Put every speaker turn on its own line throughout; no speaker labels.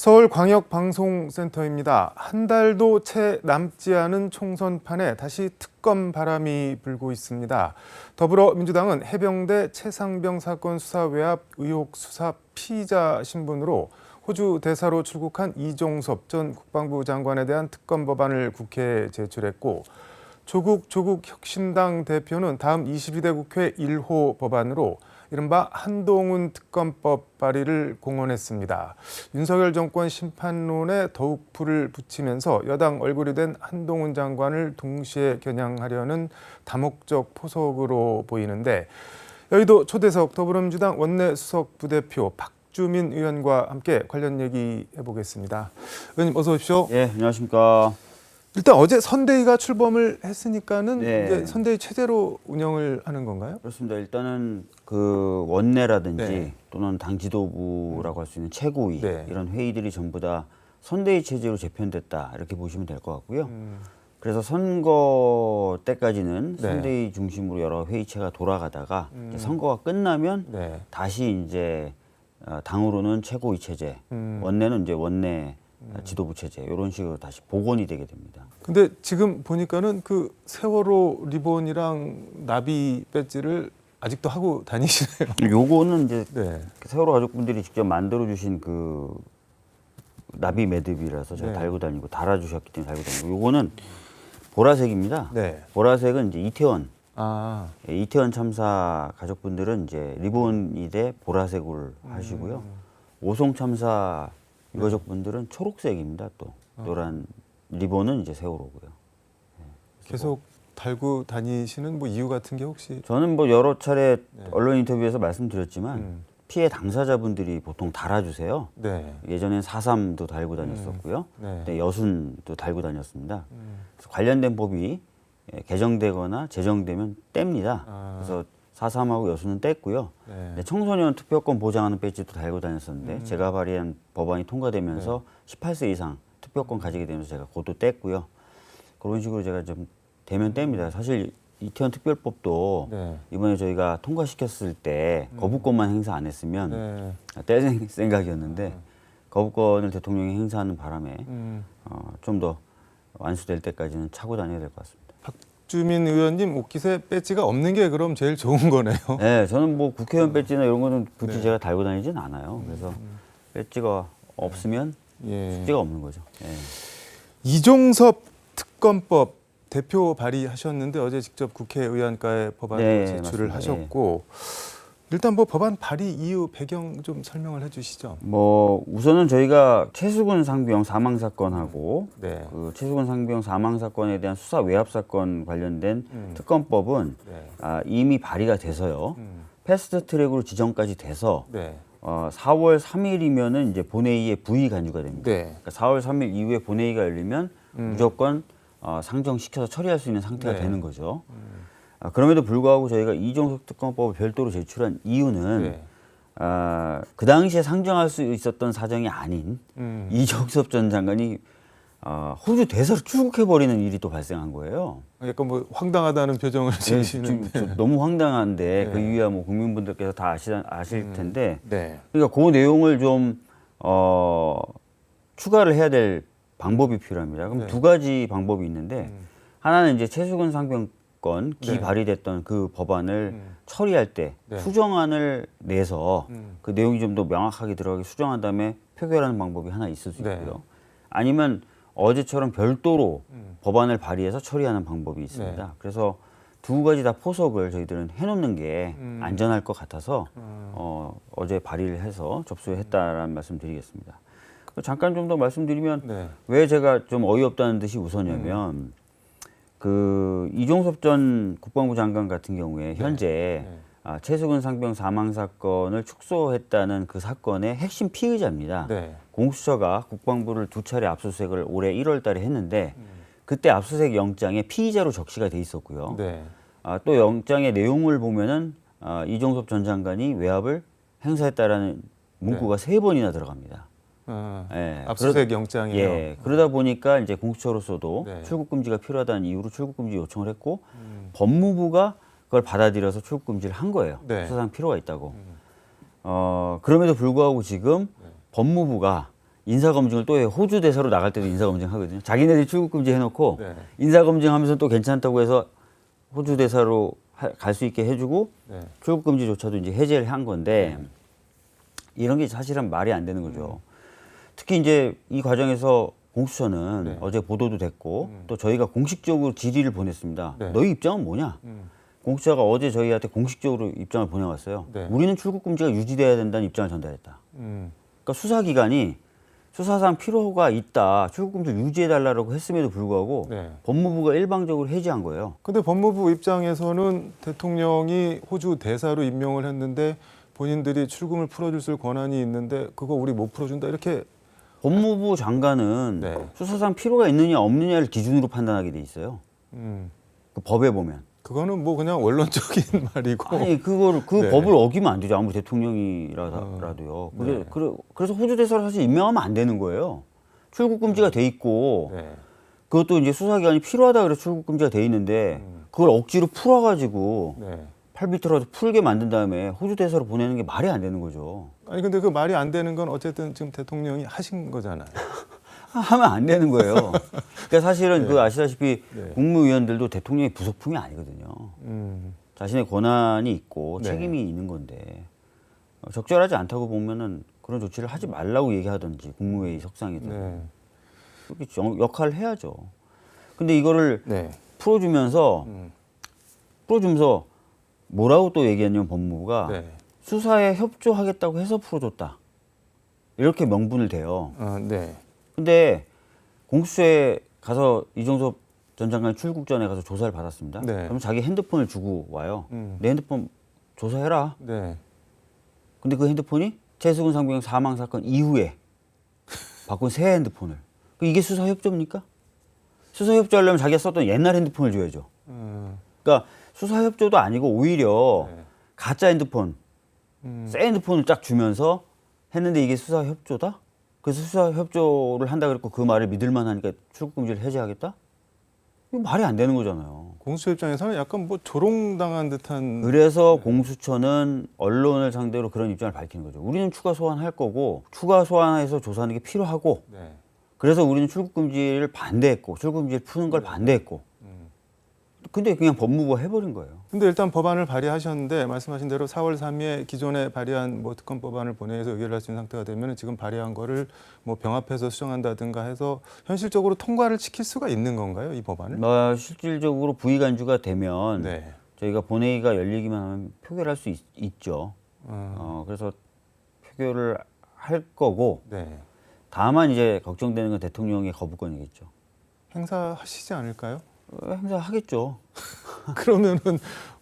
서울광역방송센터입니다. 한 달도 채 남지 않은 총선판에 다시 특검 바람이 불고 있습니다. 더불어민주당은 해병대 최상병 사건 수사 외압 의혹 수사 피의자 신분으로 호주 대사로 출국한 이종섭 전 국방부 장관에 대한 특검 법안을 국회에 제출했고 조국 조국 혁신당 대표는 다음 22대 국회 1호 법안으로 이른바 한동훈 특검법 발의를 공언했습니다. 윤석열 정권 심판론에 더욱 불을 붙이면서 여당 얼굴이 된 한동훈 장관을 동시에 겨냥하려는 다목적 포석으로 보이는데 여의도 초대석 더불어민주당 원내 수석 부대표 박 주민 의원과 함께 관련 얘기 해보겠습니다. 의원님 어서 오십시오.
예, 안녕하십니까.
일단 어제 선대위가 출범을 했으니까는
네.
이제 선대위 체제로 운영을 하는 건가요?
그렇습니다. 일단은 그 원내라든지
네.
또는 당 지도부라고 할 수 있는 최고위
네.
이런 회의들이 전부 다 선대위 체제로 재편됐다 이렇게 보시면 될 것 같고요.
음,
그래서 선거 때까지는
네.
선대위 중심으로 여러 회의체가 돌아가다가
음.
선거가 끝나면
네.
다시 이제 어, 당으로는 최고위 체제,
음.
원내는 이제 원내 지도부 체제 이런 식으로 다시 복원이 되게 됩니다.
근데 지금 보니까는 그 세월호 리본이랑 나비 배지를 아직도 하고 다니시네요.
요거는 이제
네.
세월호 가족분들이 직접 만들어 주신 그 나비 매듭이라서 제가
네.
달고 다니고 달아주셨기 때문에 달고 다니고 요거는 보라색입니다.
네.
보라색은 이제 이태원
아.
예, 이태원 참사 가족분들은 이제 리본이 돼 보라색을 하시고요. 오송 참사 유가족 분들은 초록색입니다. 또 노란 리본은 이제 세월호고요.
계속 달고 다니시는 뭐 이유 같은 게 혹시
저는 뭐 여러 차례
네.
언론 인터뷰에서 말씀드렸지만
음.
피해 당사자분들이 보통 달아주세요.
네.
예전엔 4.3도 달고 다녔었고요.
네.
네, 여순도 달고 다녔습니다.
음.
관련된 법이 예, 개정되거나 제정되면 뗍니다.
아.
그래서 4.3하고 여순은 뗐고요.
네.
네, 청소년 투표권 보장하는 배지도 달고 다녔었는데
음.
제가 발의한 법안이 통과되면서
네.
18세 이상 투표권 가지게 되면서 제가 그것도 뗐고요. 그런 식으로 제가 좀 되면 뗍니다. 사실 이태원 특별법도
네.
이번에 저희가 통과시켰을 때 거부권만 행사 안 했으면
네.
뗄 생- 생각이었는데 거부권을 대통령이 행사하는 바람에
음.
어, 좀 더 완수될 때까지는 차고 다녀야 될 것 같습니다.
박주민 의원님 옷깃에 배지가 없는 게 그럼 제일 좋은 거네요.
네, 저는 뭐 국회의원 배지나 이런 거는 굳이
네.
제가 달고 다니진 않아요. 그래서 배지가 없으면
예.
숙제가 없는 거죠. 예.
이종섭 특검법 대표 발의하셨는데 어제 직접 국회의원과에 법안을
네,
제출을
맞습니다.
하셨고 일단 뭐 법안 발의 이유 배경 좀 설명을 해주시죠.
뭐 우선은 저희가 최수근 상병 사망 사건하고
네.
그 최수근 상병 사망 사건에 대한 수사 외압 사건 관련된
음.
특검법은
네.
아, 이미 발의가 돼서요.
음.
패스트 트랙으로 지정까지 돼서
네.
어, 4월 3일이면은 이제 본회의에 부의 간주가 됩니다.
네.
그러니까 4월 3일 이후에 본회의가 열리면
음.
무조건 어, 상정시켜서 처리할 수 있는 상태가
네.
되는 거죠. 아, 그럼에도 불구하고 저희가 이종석 특검법을 별도로 제출한 이유는
네.
아, 그 당시에 상정할 수 있었던 사정이 아닌
음.
이종섭 전 장관이 어, 호주 대사로 출국해 버리는 일이 또 발생한 거예요.
약간 뭐 황당하다는 표정을
네,
지으시는.
좀- 좀 너무 황당한데
네.
그 이유야 뭐 국민분들께서 다 아시, 아실 텐데
네.
그러니까 그 내용을 좀 어, 추가를 해야 될 방법이 필요합니다. 그럼
네.
두 가지 방법이 있는데
음.
하나는 이제 최수근 상병 권기
네.
발의됐던 그 법안을
음.
처리할 때
네.
수정안을 내서
음.
그 내용이 좀 더 명확하게 들어가게 수정한 다음에 표결하는 방법이 하나 있을 수
네.
있고요. 아니면 어제처럼 별도로
음.
법안을 발의해서 처리하는 방법이 있습니다.
네.
그래서 두 가지 다 포석을 저희들은 해놓는 게
음.
안전할 것 같아서
음.
어, 어제 발의를 해서 접수했다라는 말씀드리겠습니다. 잠깐 좀 더 말씀드리면
네.
왜 제가 좀 어이없다는 듯이 웃었냐면 그 이종섭 전 국방부 장관 같은 경우에 현재
네.
아, 최수근 상병 사망 사건을 축소했다는 그 사건의 핵심 피의자입니다.
네.
공수처가 국방부를 두 차례 압수수색을 올해 1월 달에 했는데
음.
그때 압수수색 영장에 피의자로 적시가 돼 있었고요.
네.
아, 또 영장의 내용을 보면은 아, 이종섭 전 장관이 외압을 행사했다라는 문구가 세 번이나 들어갑니다.
어,
예,
압수수색 영장이요.
예, 그러다 보니까 이제 공수처로서도
네.
출국 금지가 필요하다는 이유로 출국 금지 요청을 했고
음.
법무부가 그걸 받아들여서 출국 금지를 한 거예요.
네.
수사상 필요가 있다고. 어, 그럼에도 불구하고 지금
네.
법무부가 인사 검증을 또 해요. 호주 대사로 나갈 때도 인사 검증 하거든요. 자기네들이 출국 금지 해놓고
네.
인사 검증하면서 또 괜찮다고 해서 호주 대사로 갈 수 있게 해주고
네.
출국 금지조차도 이제 해제를 한 건데 이런 게 사실은 말이 안 되는 거죠. 특히 이제 이 과정에서 공수처는
네.
어제 보도도 됐고 또 저희가 공식적으로 질의를 보냈습니다.
네.
너희 입장은 뭐냐?
음.
공수처가 어제 저희한테 공식적으로 입장을 보내왔어요.
네.
우리는 출국 금지가 유지돼야 된다는 입장을 전달했다.
음.
그러니까 수사기관이 수사상 필요가 있다. 출국금지 유지해달라고 했음에도 불구하고
네.
법무부가 일방적으로 해지한 거예요.
근데 법무부 입장에서는 대통령이 호주 대사로 임명을 했는데 본인들이 출금을 풀어줄 권한이 있는데 그거 우리 못 풀어준다 이렇게
법무부 장관은
네.
수사상 필요가 있느냐 없느냐를 기준으로 판단하게 돼 있어요.
음.
그 법에 보면.
그거는 뭐 그냥 원론적인 말이고
아니 그거를 그
네.
법을 어기면 안 되죠. 아무리 대통령이라도요.
어,
그래,
네.
그래, 그래서 호주 대사를 사실 임명하면 안 되는 거예요. 출국 금지가 돼 있고
네.
그것도 이제 수사기관이 필요하다 그래서 출국 금지가 돼 있는데
음.
그걸 억지로 풀어가지고
네.
팔비트라도 풀게 만든 다음에 호주 대사로 보내는 게 말이 안 되는 거죠.
아니 근데 그 말이 안 되는 건 어쨌든 지금 대통령이 하신 거잖아요.
하면 안 되는 거예요. 그러니까 사실은 그 아시다시피
네.
국무위원들도 대통령의 부속품이 아니거든요.
음.
자신의 권한이 있고
네.
책임이 있는 건데 어, 적절하지 않다고 보면은 그런 조치를 하지 말라고 얘기하든지 국무회의 석상에서
네.
역할을 해야죠. 근데 이거를
네.
풀어주면서
음.
풀어주면서 뭐라고 또 얘기했냐면 법무부가
네.
수사에 협조하겠다고 해서 풀어줬다. 이렇게 명분을 대요.
어, 네.
근데 공수처에 가서 이종섭 전 장관이 출국 전에 가서 조사를 받았습니다.
네.
그럼 자기 핸드폰을 주고 와요.
음.
내 핸드폰 조사해라.
네.
근데 그 핸드폰이 최수근 상병 사망 사건 이후에 바꾼 새 핸드폰을. 그 이게 수사 협조입니까? 수사 협조하려면 자기가 썼던 옛날 핸드폰을 줘야죠.
음.
그러니까 수사 협조도 아니고 오히려
네.
가짜 핸드폰,
음.
새 핸드폰을 딱 주면서 했는데 이게 수사 협조다? 그래서 수사 협조를 한다 그랬고 그 말을 믿을만 하니까 출국 금지를 해제하겠다? 이거 말이 안 되는 거잖아요.
공수처 입장에서는 약간 뭐 조롱당한 듯한
그래서 공수처는 언론을 상대로 그런 입장을 밝히는 거죠. 우리는 추가 소환할 거고 추가 소환해서 조사하는 게 필요하고
네.
그래서 우리는 출국 금지를 반대했고 출국 금지를 푸는 걸 반대했고
음.
근데 그냥 법무부가 해버린 거예요.
근데 일단 법안을 발의하셨는데 말씀하신 대로 4월 3일에 기존에 발의한 뭐 특검 법안을 본회의에서 의결을 할 수 있는 상태가 되면 지금 발의한 거를 뭐 병합해서 수정한다든가 해서 현실적으로 통과를 시킬 수가 있는 건가요, 이 법안을?
뭐 실질적으로 부의 간주가 되면
네.
저희가 본회의가 열리기만 하면 표결할 수 있, 죠
어,
어, 그래서 표결을 할 거고
네.
다만 이제 걱정되는 건 대통령의 거부권이겠죠.
행사하시지 않을까요?
어, 행사 하겠죠.
그러면은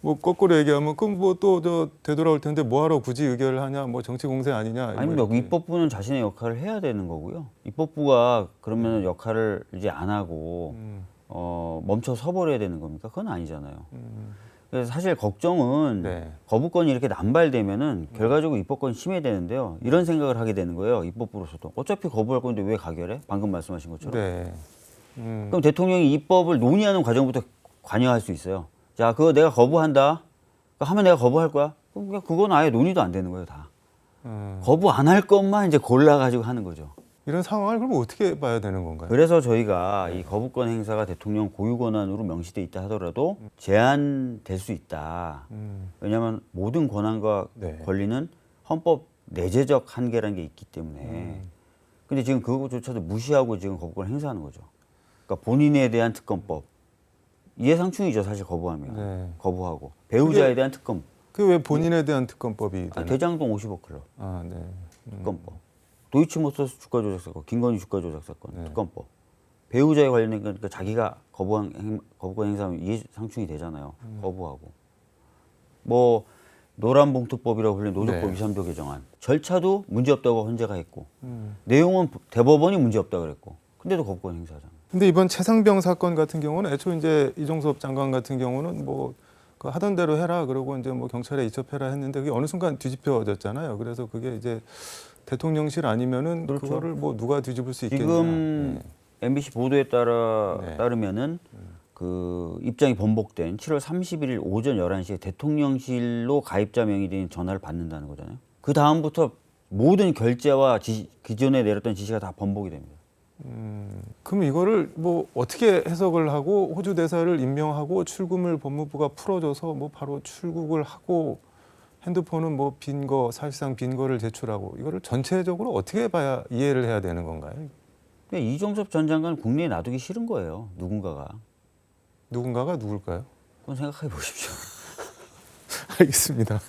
뭐 거꾸로 얘기하면 그럼 뭐 또 저 되돌아올 텐데 뭐하러 굳이 의결을 하냐, 뭐 정치 공세 아니냐?
아니
뭐
뭐. 입법부는 자신의 역할을 해야 되는 거고요. 입법부가 그러면 역할을 이제 안 하고
음,
어, 멈춰 서버려야 되는 겁니까? 그건 아니잖아요.
음,
그래서 사실 걱정은
네.
거부권이 이렇게 남발되면은 결과적으로 입법권이 침해되는데요. 이런 생각을 하게 되는 거예요. 입법부로서도 어차피 거부할 건데 왜 가결해? 방금 말씀하신 것처럼.
네. 음,
그럼 대통령이 입법을 논의하는 과정부터 관여할 수 있어요. 자, 그거 내가 거부한다. 하면 내가 거부할 거야. 그럼 그냥 그건 아예 논의도 안 되는 거예요, 다.
음.
거부 안 할 것만 이제 골라가지고 하는 거죠.
이런 상황을 그럼 어떻게 봐야 되는 건가요?
그래서 저희가 이 거부권 행사가 대통령 고유 권한으로 명시돼 있다 하더라도 제한될 수 있다.
음,
왜냐하면 모든 권한과
네.
권리는 헌법 내재적 한계라는 게 있기 때문에.
음.
근데 지금 그것조차도 무시하고 지금 거부권을 행사하는 거죠. 그러니까 본인에 대한 특검법. 이해상충이죠, 사실 거부하면.
네.
거부하고. 배우자에 대한 특검.
그왜 본인에 대한 특검법이
아? 대장동 50억 클럽
아, 네.
특검법. 도이치모터스 주가 조작 사건, 김건희 주가 조작 사건
네.
특검법. 배우자에 관련된 거니까 자기가 거부한 행, 거부권 행사하면 이해상충이 되잖아요.
음.
거부하고. 뭐 노란봉투법이라고 불리는 노조법
네.
2, 3조 개정안. 절차도 문제없다고 헌재가 했고
음.
내용은 대법원이 문제없다 그랬고 근데도 거부권 행사하잖아.
근데 이번 최상병 사건 같은 경우는 애초 이제 이종섭 장관 같은 경우는 뭐그 하던 대로 해라 그러고 이제 뭐 경찰에 이첩해라 했는데 그게 어느 순간 뒤집혀졌잖아요. 그래서 그게 이제 대통령실 아니면은 그
그렇죠.
거를뭐 누가 뒤집을 수 있겠냐.
지금 MBC 보도에 따라
네.
따르면은 그 입장이 번복된 7월 31일 오전 11시에 대통령실로 가입자 명의된 전화를 받는다는 거잖아요. 그 다음부터 모든 결제와 지시, 기존에 내렸던 지시가 다 번복이 됩니다.
그럼 이거를 뭐 어떻게 해석을 하고 호주 대사를 임명하고 출금을 법무부가 풀어줘서 뭐 바로 출국을 하고 핸드폰은 뭐 빈 거 사실상 빈 거를 제출하고 이거를 전체적으로 어떻게 봐야 이해를 해야 되는 건가요?
이종섭 전 장관 국내에 놔두기 싫은 거예요. 누군가가.
누군가가 누굴까요?
그건 생각해 보십시오.
알겠습니다.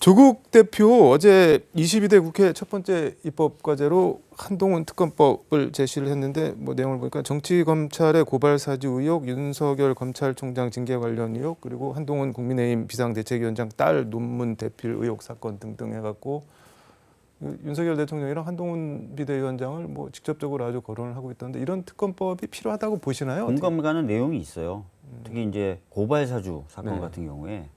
조국 대표 어제 22대 국회 첫 번째 입법 과제로 한동훈 특검법을 제시를 했는데 뭐 내용을 보니까 정치 검찰의 고발 사주 의혹, 윤석열 검찰총장 징계 관련 의혹, 그리고 한동훈 국민의힘 비상대책위원장 딸 논문 대필 의혹 사건 등등 해갖고 윤석열 대통령이랑 한동훈 비대위원장을 뭐 직접적으로 아주 거론을 하고 있던데 이런 특검법이 필요하다고 보시나요?
공감 가는 내용이 있어요. 특히 이제 고발 사주 사건
네.
같은 경우에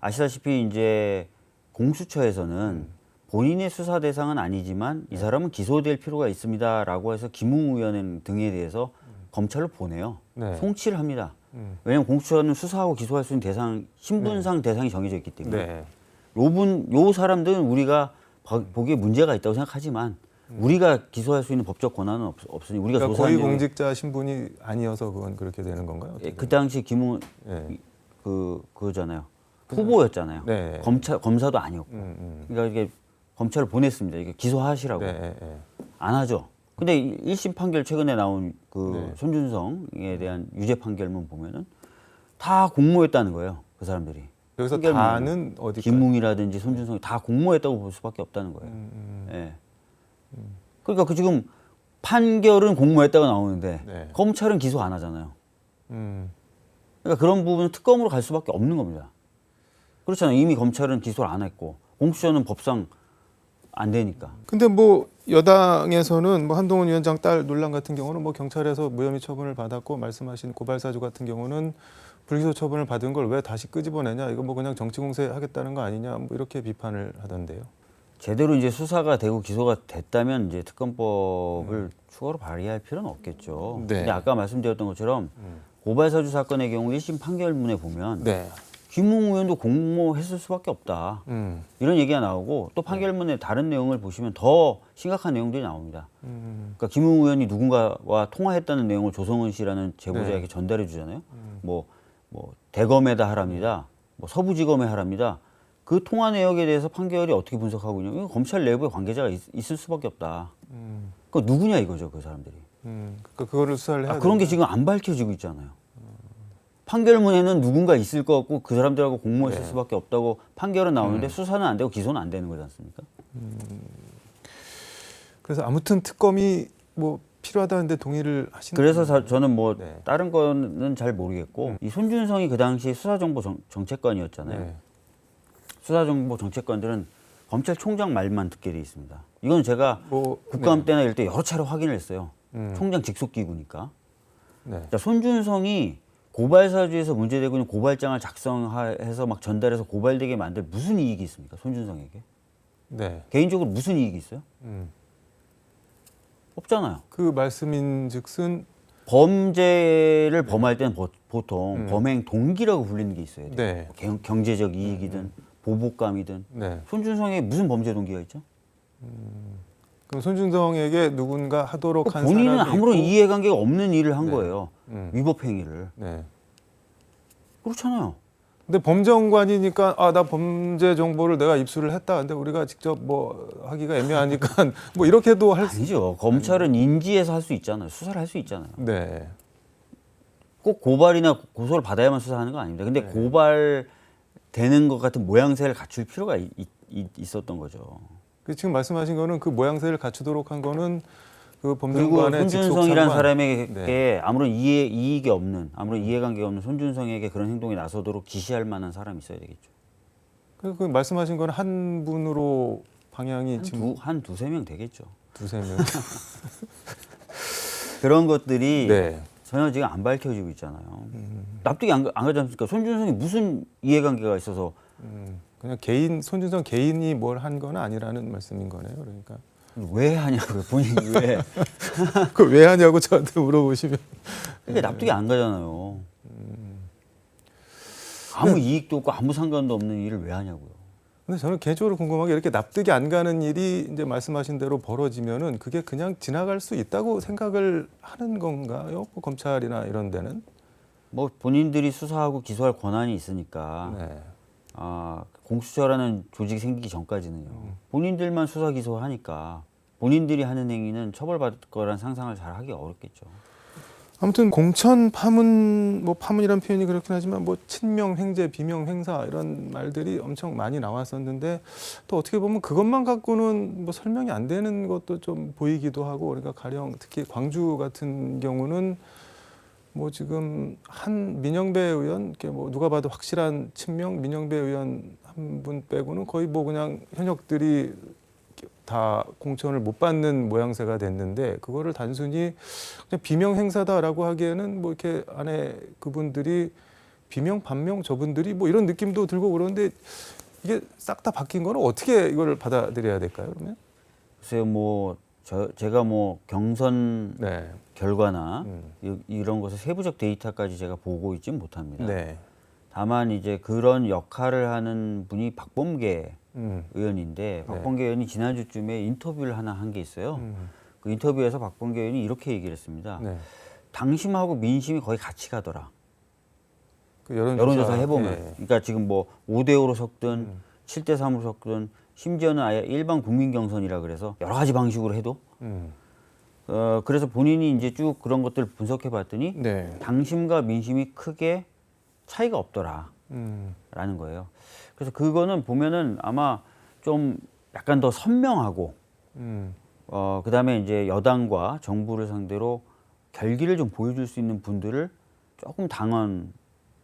아시다시피 이제 공수처에서는 본인의 수사 대상은 아니지만 이 사람은 기소될 필요가 있습니다라고 해서 김웅 의원 등에 대해서 검찰로 보내요.
네.
송치를 합니다.
음.
왜냐하면 공수처는 수사하고 기소할 수 있는 대상 신분상 대상이 정해져 있기 때문에
네.
요분 요 사람들은 우리가 봐- 보기에 문제가 있다고 생각하지만 우리가 기소할 수 있는 법적 권한은 없, 없으니 우리가
음. 그러니까
조사한
고위공직자 신분이 아니어서 그건 그렇게 되는 건가요?
예, 그 당시 김웅
네.
그 그거잖아요. 후보였잖아요.
네.
검찰 검사도 아니었고.
음, 음.
그러니까 이게 검찰을 보냈습니다. 이게 기소하시라고
네, 네, 네.
안 하죠. 근데 일- 1심 판결 최근에 나온 그
네.
손준성에 대한 유죄 판결문 보면은 다 공모했다는 거예요. 그 사람들이.
여기서 다는 어디?
김웅이라든지 손준성이 다 공모했다고 볼 수밖에 없다는 거예요.
음, 음.
예. 그러니까 그 지금 판결은 공모했다고 나오는데
네.
검찰은 기소 안 하잖아요.
음.
그러니까 그런 부분은 특검으로 갈 수밖에 없는 겁니다. 그렇잖아요. 이미 검찰은 기소를 안 했고 공수처는 법상 안 되니까.
근데 뭐 여당에서는 뭐 한동훈 위원장 딸 논란 같은 경우는 뭐 경찰에서 무혐의 처분을 받았고 말씀하신 고발 사주 같은 경우는 불기소 처분을 받은 걸 왜 다시 끄집어내냐 이거 뭐 그냥 정치 공세 하겠다는 거 아니냐 뭐 이렇게 비판을 하던데요.
제대로 이제 수사가 되고 기소가 됐다면 이제 특검법을 추가로 발의할 필요는 없겠죠.
네.
근데 아까 말씀드렸던 것처럼 고발 사주 사건의 경우 1심 판결문에 보면
네.
김웅 의원도 공모했을 수밖에 없다.
음.
이런 얘기가 나오고 또 판결문의 다른 내용을 보시면 더 심각한 내용들이 나옵니다.
음.
그러니까 김웅 의원이 누군가와 통화했다는 내용을 조성은 씨라는 제보자에게
네.
전달해 주잖아요. 뭐, 뭐 대검에다 하랍니다. 뭐 서부지검에 하랍니다. 그 통화 내역에 대해서 판결이 어떻게 분석하고 있냐? 이거 검찰 내부에 관계자가 있, 을 수밖에 없다.
음.
그 누구냐 이거죠, 그 사람들이.
음. 그러니까 그거를 수사를 해야
아, 그런 게. 지금 안 밝혀지고 있잖아요. 판결문에는 누군가 있을 것 같고 그 사람들하고 공모했을
네.
수밖에 없다고 판결은 나오는데 수사는 안 되고 기소는 안 되는 거지 않습니까?
그래서 아무튼 특검이 뭐 필요하다는데 동의를 하시는
그래서 사- 저는 뭐
네. 음.
다른 거는 잘 모르겠고 이 손준성이 그 당시 수사정보 정, 정책관이었잖아요.
네.
수사정보 정책관들은 검찰총장 말만 듣게 돼 있습니다. 이건 제가
뭐
국감 때나 이럴 때 여러 차례 확인을 했어요.
음.
총장 직속 기구니까.
네.
자, 손준성이 고발 사주에서 문제되고 있는 고발장을 작성해서 막 전달해서 고발되게 만들 무슨 이익이 있습니까? 손준성에게
네.
개인적으로 무슨 이익이 있어요?
음.
없잖아요.
그 말씀인즉슨
범죄를 범할 때는 보, 통
음.
범행 동기라고 불리는 게 있어야 돼요.
네.
경, 경제적 이익이든 보복감이든
네.
손준성에 무슨 범죄 동기가 있죠?
그럼 손준성에게 누군가 하도록 한
본인은
사람이
아무런
있고,
이해관계가 없는 일을 한
네.
거예요.
음.
위법 행위를.
네.
그렇잖아요.
근데 범정관이니까 아 나 범죄 정보를 내가 입수를 했다. 근데 우리가 직접 뭐 하기가 애매하니까 뭐 이렇게도 할 수.
아니죠. 검찰은 인지해서 할 수 있잖아요. 수사를 할 수 있잖아요.
네.
꼭 고발이나 고소를 받아야만 수사하는 거 아닙니다. 근데
네.
고발 되는 것 같은 모양새를 갖출 필요가 있, 있, 있었던 거죠.
그 지금 말씀하신 거는 그 모양새를 갖추도록 한 거는 그 직속
손준성이라는. 사람에게
네.
아무런 이해 이익이 없는 아무런 이해관계가 없는 손준성에게 그런 행동에 나서도록 지시할 만한 사람이 있어야 되겠죠.
그, 그 말씀하신 거는 한 분으로 방향이 지금
두, 한 두세 명 되겠죠.
두세 명.
그런 것들이
네.
전혀 지금 안 밝혀지고 있잖아요. 납득이 안, 가- 안 가지 않습니까? 손준성이 무슨 이해관계가 있어서
음, 그냥 개인 손준성 개인이 뭘 한 건 아니라는 말씀인 거네요. 그러니까
왜 하냐고요, 본인이 왜.
그 왜 하냐고 저한테 물어보시면
그게 납득이 안 가잖아요. 아무 이익도 없고 아무 상관도 없는 일을 왜 하냐고요.
근데 저는 개인적으로 궁금한 게 이렇게 납득이 안 가는 일이 이제 말씀하신 대로 벌어지면은 그게 그냥 지나갈 수 있다고 생각을 하는 건가요? 뭐 검찰이나 이런 데는?
뭐 본인들이 수사하고 기소할 권한이 있으니까
네.
아, 공수처라는 조직이 생기기 전까지는요. 본인들만 수사 기소하니까 본인들이 하는 행위는 처벌받을 거란 상상을 잘 하기 어렵겠죠.
아무튼 공천 파문 뭐 파문이란 표현이 그렇긴 하지만 뭐 친명 횡재 비명 행사 이런 말들이 엄청 많이 나왔었는데 또 어떻게 보면 그것만 갖고는 뭐 설명이 안 되는 것도 좀 보이기도 하고 그러니까 가령 특히 광주 같은 경우는 뭐 지금 한 민영배 의원 뭐 누가 봐도 확실한 친명 민영배 의원 한 분 빼고는 거의 뭐 그냥 현역들이 다 공천을 못 받는 모양새가 됐는데 그거를 단순히 그냥 비명 행사다라고 하기에는 뭐 이렇게 안에 그분들이 비명 반명 저분들이 뭐 이런 느낌도 들고 그러는데 이게 싹 다 바뀐 거는 어떻게 이걸 받아들여야 될까요 그러면?
글쎄요, 뭐 저, 제가 뭐 경선
네.
결과나
음.
이, 이런 것을 세부적 데이터까지 제가 보고 있지는 못합니다.
네.
다만 이제 그런 역할을 하는 분이 박범계
음.
의원인데 박범계 의원이 지난주쯤에 인터뷰를 하나 한 게 있어요.
음.
그 인터뷰에서 박범계 의원이 이렇게 얘기를 했습니다.
네.
당심하고 민심이 거의 같이 가더라.
그 여론조사,
여론조사 해보면.
예.
그러니까 지금 뭐 5대 5로 섞든
음.
7대 3으로 섞든 심지어는 아예 일반 국민 경선이라 그래서 여러 가지 방식으로 해도
음.
어 그래서 본인이 이제 쭉 그런 것들을 분석해 봤더니
네.
당심과 민심이 크게 차이가 없더라.
음.
라는 거예요. 그래서 그거는 보면은 아마 좀 약간 더 선명하고
음.
어 그다음에 이제 여당과 정부를 상대로 결기를 좀 보여줄 수 있는 분들을 조금 당원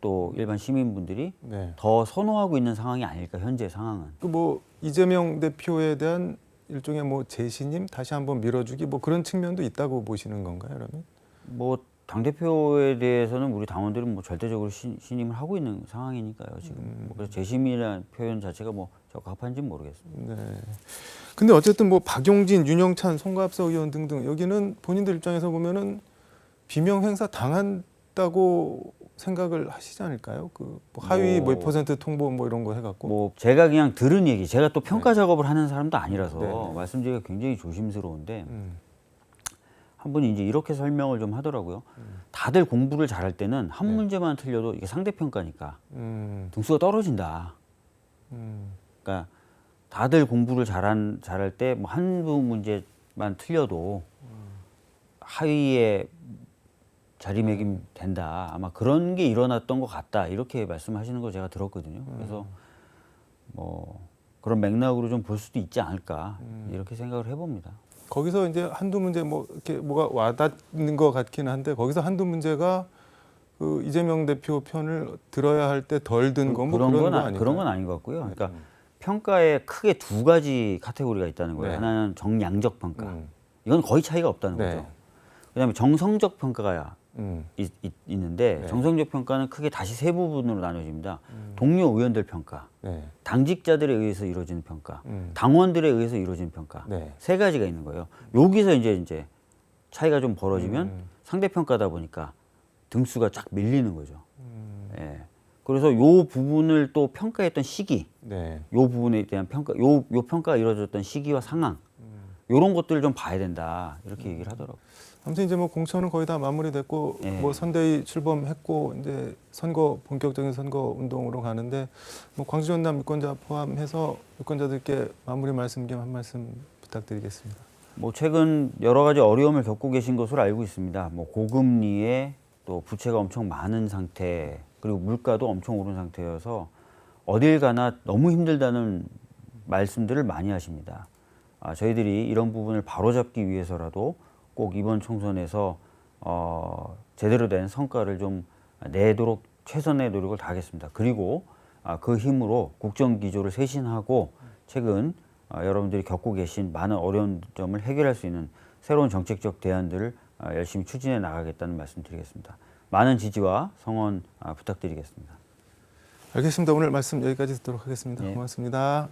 또 일반 시민분들이
네.
더 선호하고 있는 상황이 아닐까 현재 상황은.
그 뭐 이재명 대표에 대한 일종의 뭐 재신임 다시 한번 밀어주기 뭐 그런 측면도 있다고 보시는 건가요 그러면?
뭐 당 대표에 대해서는 우리 당원들은 뭐 절대적으로 신, 신임을 하고 있는 상황이니까요 지금 뭐 그래서 재심이라는 표현 자체가 뭐 적합한지는 모르겠습니다.
네. 근데 어쨌든 뭐 박용진, 윤영찬, 송갑석 의원 등등 여기는 본인들 입장에서 보면은 비명 행사 당한다고 생각을 하시지 않을까요? 그 뭐 하위
뭐-
몇 퍼센트 통보 뭐 이런 거 해갖고.
뭐 제가 그냥 들은 얘기, 제가 또 평가 작업을 하는 사람도 아니라서
네, 네.
말씀드리기가 굉장히 조심스러운데
음.
한 분이 이제 이렇게 설명을 좀 하더라고요. 다들 공부를 잘할 때는 한
네.
문제만 틀려도 이게 상대 평가니까
음.
등수가 떨어진다.
음.
그러니까 다들 공부를 잘한 잘할 때 뭐 한두 문제만 틀려도 하위에 자리매김 된다. 아마 그런 게 일어났던 것 같다. 이렇게 말씀하시는 거 제가 들었거든요. 그래서 뭐 그런 맥락으로 좀 볼 수도 있지 않을까 이렇게 생각을 해봅니다.
거기서 이제 한두 문제 뭐 이렇게 뭐가 와닿는 것 같기는 한데 거기서 한두 문제가 그 이재명 대표 편을 들어야 할 때 덜든거뭐
그런
그런 건거
아,
아닌가요?
그런 건 아닌 것 같고요. 그러니까
음.
평가에 크게 두 가지 카테고리가 있다는 거예요.
네.
하나는 정량적 평가.
음.
이건 거의 차이가 없다는
네.
거죠. 그다음에 정성적 평가가
음.
있, 는데
네.
정성적 평가는 크게 다시 세 부분으로 나눠집니다.
음.
동료 의원들 평가,
네.
당직자들에 의해서 이루어지는 평가,
음.
당원들에 의해서 이루어지는 평가
네.
세 가지가 있는 거예요. 여기서 이제 이제 차이가 좀 벌어지면
음.
상대 평가다 보니까 등수가 쫙 밀리는 거죠.
음.
예. 그래서 요 부분을 또 평가했던 시기,
네.
요 부분에 대한 평가, 요, 요 평가가 이루어졌던 시기와 상황, 요런 것들을 좀 봐야 된다 이렇게 얘기를 하더라고요.
아무튼 이제 뭐 공천은 거의 다 마무리됐고
예.
뭐 선대위 출범했고 이제 선거 본격적인 선거 운동으로 가는데 뭐 광주 전남 유권자 포함해서 유권자들께 마무리 말씀 겸 한 말씀 부탁드리겠습니다.
뭐 최근 여러 가지 어려움을 겪고 계신 것으로 알고 있습니다. 뭐 고금리에 또 부채가 엄청 많은 상태 그리고 물가도 엄청 오른 상태여서 어딜 가나 너무 힘들다는 말씀들을 많이 하십니다. 아, 저희들이 이런 부분을 바로잡기 위해서라도 꼭 이번 총선에서 어, 제대로 된 성과를 좀 내도록 최선의 노력을 다하겠습니다. 그리고 아, 그 힘으로 국정 기조를 쇄신하고 최근 아, 여러분들이 겪고 계신 많은 어려운 점을 해결할 수 있는 새로운 정책적 대안들을 아, 열심히 추진해 나가겠다는 말씀드리겠습니다. 많은 지지와 성원 아, 부탁드리겠습니다.
알겠습니다. 오늘 말씀 여기까지 듣도록 하겠습니다.
예.
고맙습니다.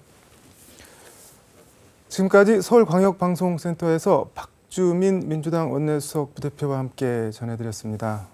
지금까지 서울광역방송센터에서 박주민 민주당 원내수석 부대표와 함께 전해드렸습니다.